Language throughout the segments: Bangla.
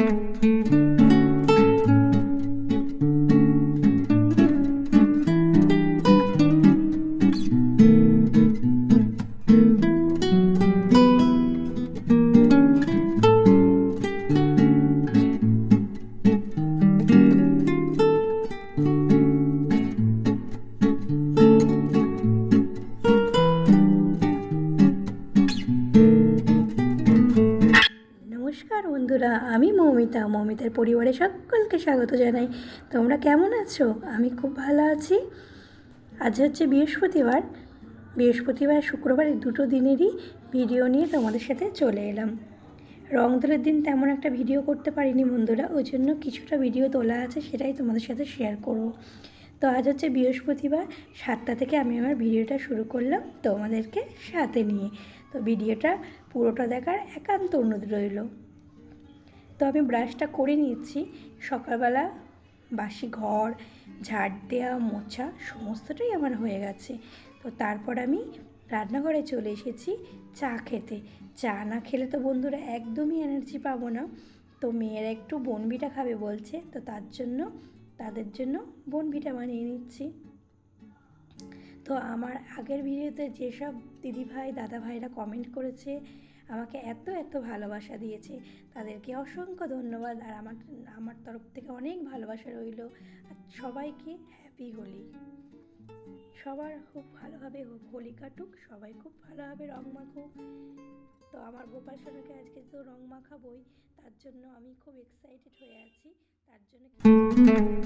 Música বন্ধুরা, আমি মৌমিতা, মৌমিতার পরিবারে সকলকে স্বাগত জানাই। তোমরা কেমন আছো? আমি খুব ভালো আছি। আজ হচ্ছে বৃহস্পতিবার। বৃহস্পতিবার শুক্রবার দুটো দিনেরই ভিডিও নিয়ে তোমাদের সাথে চলে এলাম। রং দোলের দিন তেমন একটা ভিডিও করতে পারিনি বন্ধুরা, ওই জন্য কিছুটা ভিডিও তোলা আছে, সেটাই তোমাদের সাথে শেয়ার করব। তো আজ হচ্ছে বৃহস্পতিবার, সাতটা থেকে আমি আমার ভিডিওটা শুরু করলাম তোমাদেরকে সাথে নিয়ে। তো ভিডিওটা পুরোটা দেখার একান্ত অনুরোধ রইল। তো আমি ব্রাশটা করে নিচ্ছি সকালবেলা বাসি ঘর, ঝাড় দেওয়া, মোছা সমস্তটাই আমার হয়ে গেছে। তো তারপর আমি রান্নাঘরে চলে এসেছি চা খেতে। চা না খেলে তো বন্ধুরা একদমই এনার্জি পাবো না। তো মেয়েরা একটু বনবিটা খাবে বলছে, তো তার জন্য, তাদের জন্য বনবিটা বানিয়ে নিচ্ছি। তো আমার আগের ভিডিওতে যেসব দিদিভাই দাদা ভাইরা কমেন্ট করেছে আমাকে এত এত ভালোবাসা দিয়েছে। তাদেরকে অসংখ্য ধন্যবাদ। আর আমার আমার তরফ থেকে অনেক ভালোবাসা রইল। আর সবাইকে হ্যাপি হোলি। সবার খুব ভালোভাবে হোলি কাটুক। সবাই খুব ভালোভাবে রং মাখুক। তো আমার গোপাল সোনাকে আজকে তো রং মাখাবই। তার জন্য আমি খুব এক্সাইটেড হয়ে আছি। তার জন্য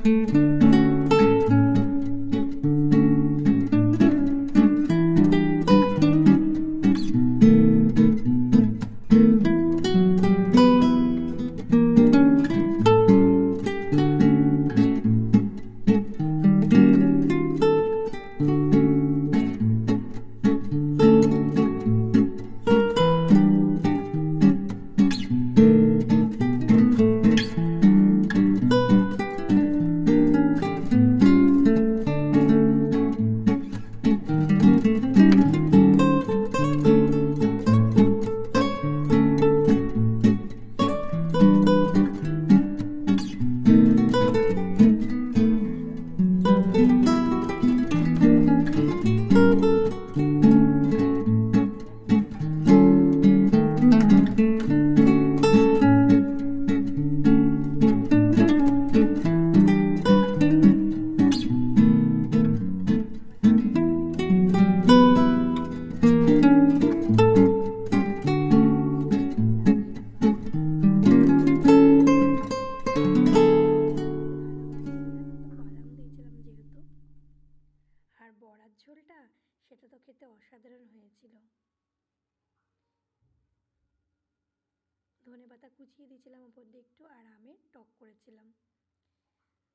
পাতা কুচিয়ে দিয়েছিলাম উপর দিয়ে একটু আর আমের টক করেছিলাম।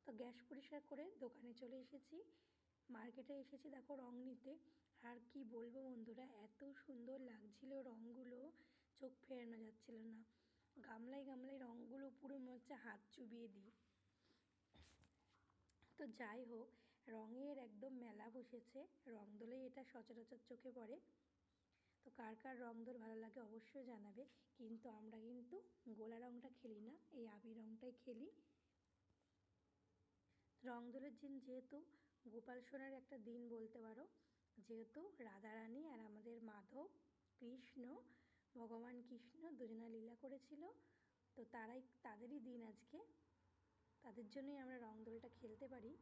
তো গ্যাস পরিষ্কার করে দোকানে চলে এসেছি। মার্কেটে এসেছি দেখো রং নিতে। আর কি বলব বন্ধুরা, এত সুন্দর লাগছিল রঙগুলো চোখ ফেরানো যাচ্ছিল না। গামলায় গামলায় রঙগুলো পুরো মনে হচ্ছে হাত চুবিয়ে দিই। তো যাই হোক, রঙের একদম মেলা বসেছে। রং দোলেই এটা সচরাচর চোখে পড়ে। তো কার কার রং দোল ভালো লাগে অবশ্যই জানাবে। কিন্তু আমরা কিন্তু গোলা রংটা খেলি না, এই আবির রংটাই খেলি। রং দোলের দিন যেহেতু গোপাল সোনার একটা দিন বলতে পারো, যেহেতু রাধারানী আর আমাদের মাধব, কৃষ্ণ, ভগবান কৃষ্ণ দুজনা লীলা করেছিল, তো তারাই তাদেরই দিন আজকে। তাদের জন্যই আমরা রং দোলটা খেলতে পারি।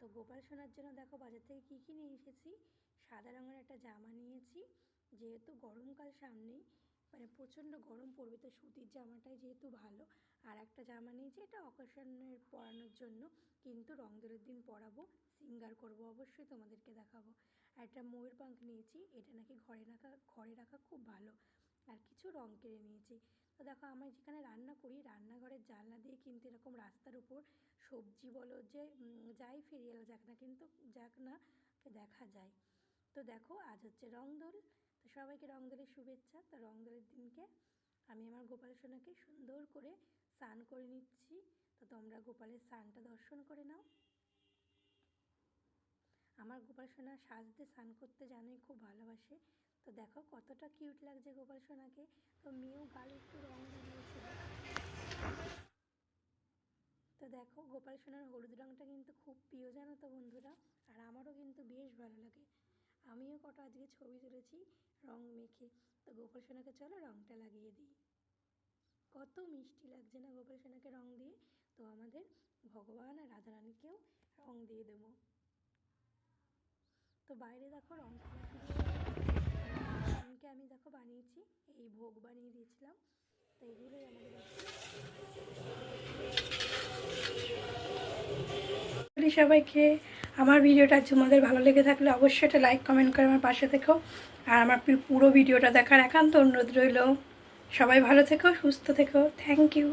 তো গোপাল সোনার জন্য দেখো বাজার থেকে কী কী নিয়ে এসেছি? সাদা রঙের একটা জামা নিয়েছি যেহেতু গরমকাল সামনেই মানে প্রচণ্ড গরম পড়বে, তো সুতির জামাটাই যেহেতু ভালো। আর একটা জামা নিয়েছি, এটা অকেশনের পরানোর জন্য, কিন্তু রং দোলের দিন পরাবো, সিঙ্গার করব অবশ্যই, তোমাদেরকে দেখাবো। আর একটা ময়ূর পাঙ্খ নিয়েছি, এটা নাকি ঘরে রাখা ঘরে রাখা খুব ভালো। আর কিছু রং কিনে নিয়েছি। তো দেখো আমি যেখানে রান্না করি, রান্নাঘরের জানলা দিয়ে কিন্তু এরকম রাস্তার উপর সবজি বলো যে যাই ফেরিয়াল যাক না কিন্তু, যাক না, দেখা যায়। তো দেখো, আজ হচ্ছে রংদোল। সবাইকে রংদোলের শুভেচ্ছা। তো রংদোলের দিনকে আমি আমার গোপাল সোনাকে সুন্দর করে স্নান করে নিচ্ছি। তো তোমরা গোপালের স্নানটা দর্শন করে নাও। আমার গোপাল সোনা সাজতে স্নান করতে জানোই খুব ভালোবাসে। তো দেখো কতটা কিউট লাগছে গোপাল সোনাকে। তো মেয়েও গালে একটু রং দিয়ে তো দেখো গোপাল সোনার হলুদ রঙটা কিন্তু খুব প্রিয় জানো তো বন্ধুরা। আর আমারও কিন্তু বেশ ভালো লাগে। আমিও কটা আজকে ছবি তুলেছি। রং মেখে। তো গোপাল সোনাকে চলো রংটা লাগিয়ে দিই। কত মিষ্টি লাগছে না গোপাল সোনাকে রং দিয়ে। তো আমাদের ভগবান আর রাধারানীকেও রং দিয়ে দেবো। তো বাইরে দেখো রং রঙকে আমি দেখো বানিয়েছি, এই ভোগ বানিয়ে দিয়েছিলাম। তো এগুলোই আমাদের সবাইকে, আমার ভিডিওটা তোমাদের ভালো লেগে থাকলে অবশ্যই একটা লাইক কমেন্ট করে আমার পাশে থেকো আর আমার পুরো ভিডিওটা দেখার একান্ত অনুরোধ রইল। সবাই ভালো থেকো, সুস্থ থেকো। Thank you